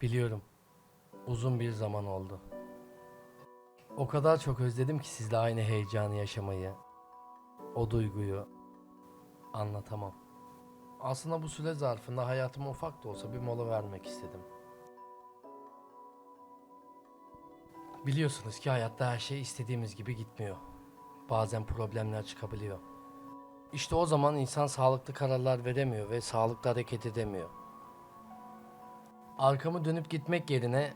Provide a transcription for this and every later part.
Biliyorum. Uzun bir zaman oldu. O kadar çok özledim ki sizle aynı heyecanı yaşamayı. O duyguyu anlatamam. Aslında bu süre zarfında hayatıma ufak da olsa bir mola vermek istedim. Biliyorsunuz ki hayatta her şey istediğimiz gibi gitmiyor. Bazen problemler çıkabiliyor. İşte o zaman insan sağlıklı kararlar veremiyor ve sağlıklı hareket edemiyor. Arkamı dönüp gitmek yerine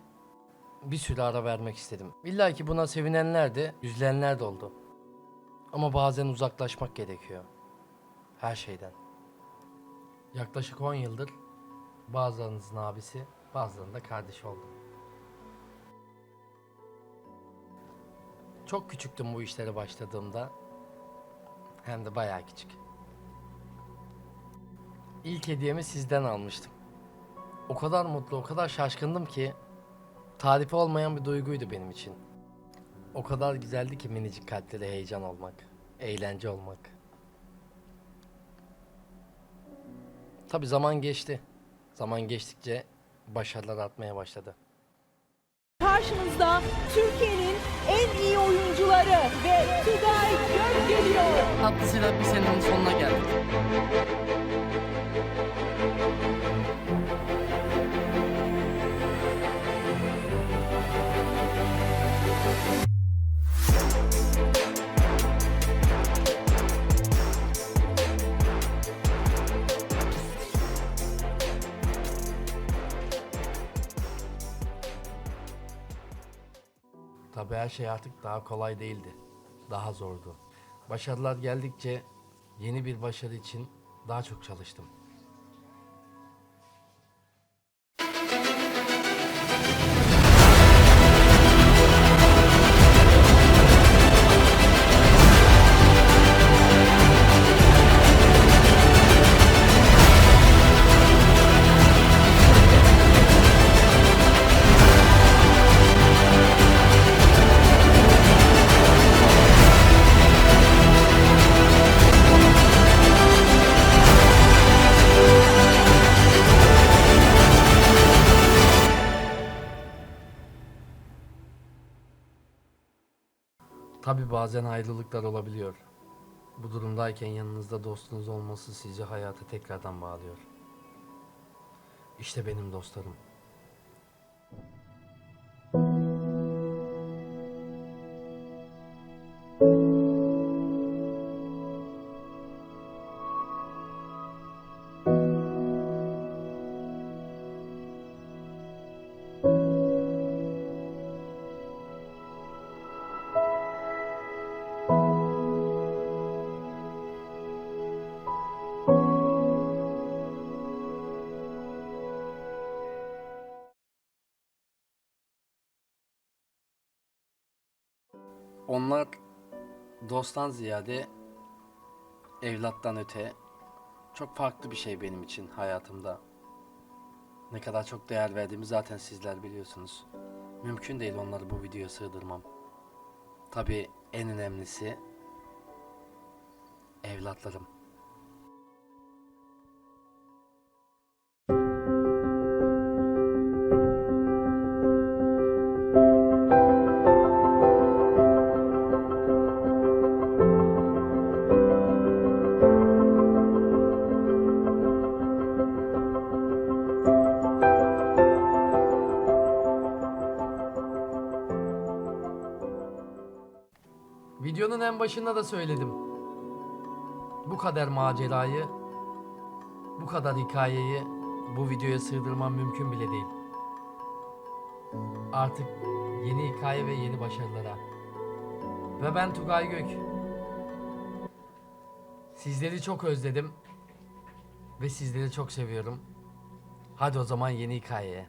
bir süre ara vermek istedim. İlla ki buna sevinenler de, üzülenler de oldu. Ama bazen uzaklaşmak gerekiyor. Her şeyden. Yaklaşık 10 yıldır bazılarınızın abisi, bazılarının da kardeşi oldum. Çok küçüktüm bu işlere başladığımda. Hem de bayağı küçük. İlk hediyemi sizden almıştım. O kadar mutlu, o kadar şaşkındım ki tarifi olmayan bir duyguydu benim için. O kadar güzeldi ki minicik kalplere heyecan olmak, eğlence olmak. Tabi zaman geçti. Zaman geçtikçe başarılar artmaya başladı. Karşınızda Türkiye'nin en iyi oyuncuları ve Tugay Gök geliyor. Tatlısıyla bir senenin sonuna geldik. Tabii her şey artık daha kolay değildi. Daha zordu. Başarılar geldikçe yeni bir başarı için daha çok çalıştım. Tabii bazen ayrılıklar olabiliyor. Bu durumdayken yanınızda dostunuz olması sizi hayata tekrardan bağlıyor. İşte benim dostlarım. Onlar dosttan ziyade evlattan öte çok farklı bir şey benim için hayatımda. Ne kadar çok değer verdiğimi zaten sizler biliyorsunuz. Mümkün değil onları bu videoya sığdırmam. Tabii en önemlisi evlatlarım. Videonun en başında da söyledim. Bu kadar macerayı, bu kadar hikayeyi bu videoya sığdırmam mümkün bile değil. Artık yeni hikaye ve yeni başarılara. Ve ben Tugay Gök. Sizleri çok özledim. Ve sizleri çok seviyorum. Hadi o zaman yeni hikayeye.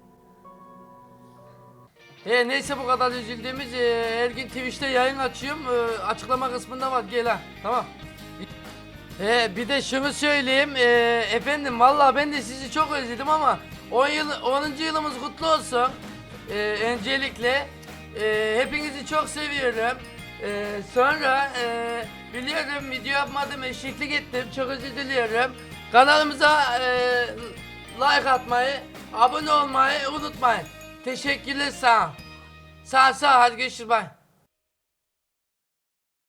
E neyse bu kadar üzüldüğümüz e, her gün Twitch'te yayın açıyorum. E, açıklama kısmında var gel ha. Tamam. E, bir de şunu söyleyeyim. E, efendim vallahi ben de sizi çok özledim ama 10 yıl 10. yılımız kutlu olsun. E, öncelikle e, hepinizi çok seviyorum. E, sonra e, biliyorum video yapmadım eşeklik ettim. Çok özür diliyorum. Kanalımıza e, like atmayı, abone olmayı unutmayın. Teşekkürler sağ ol. Sağ sağ hadi görüşürüz bay.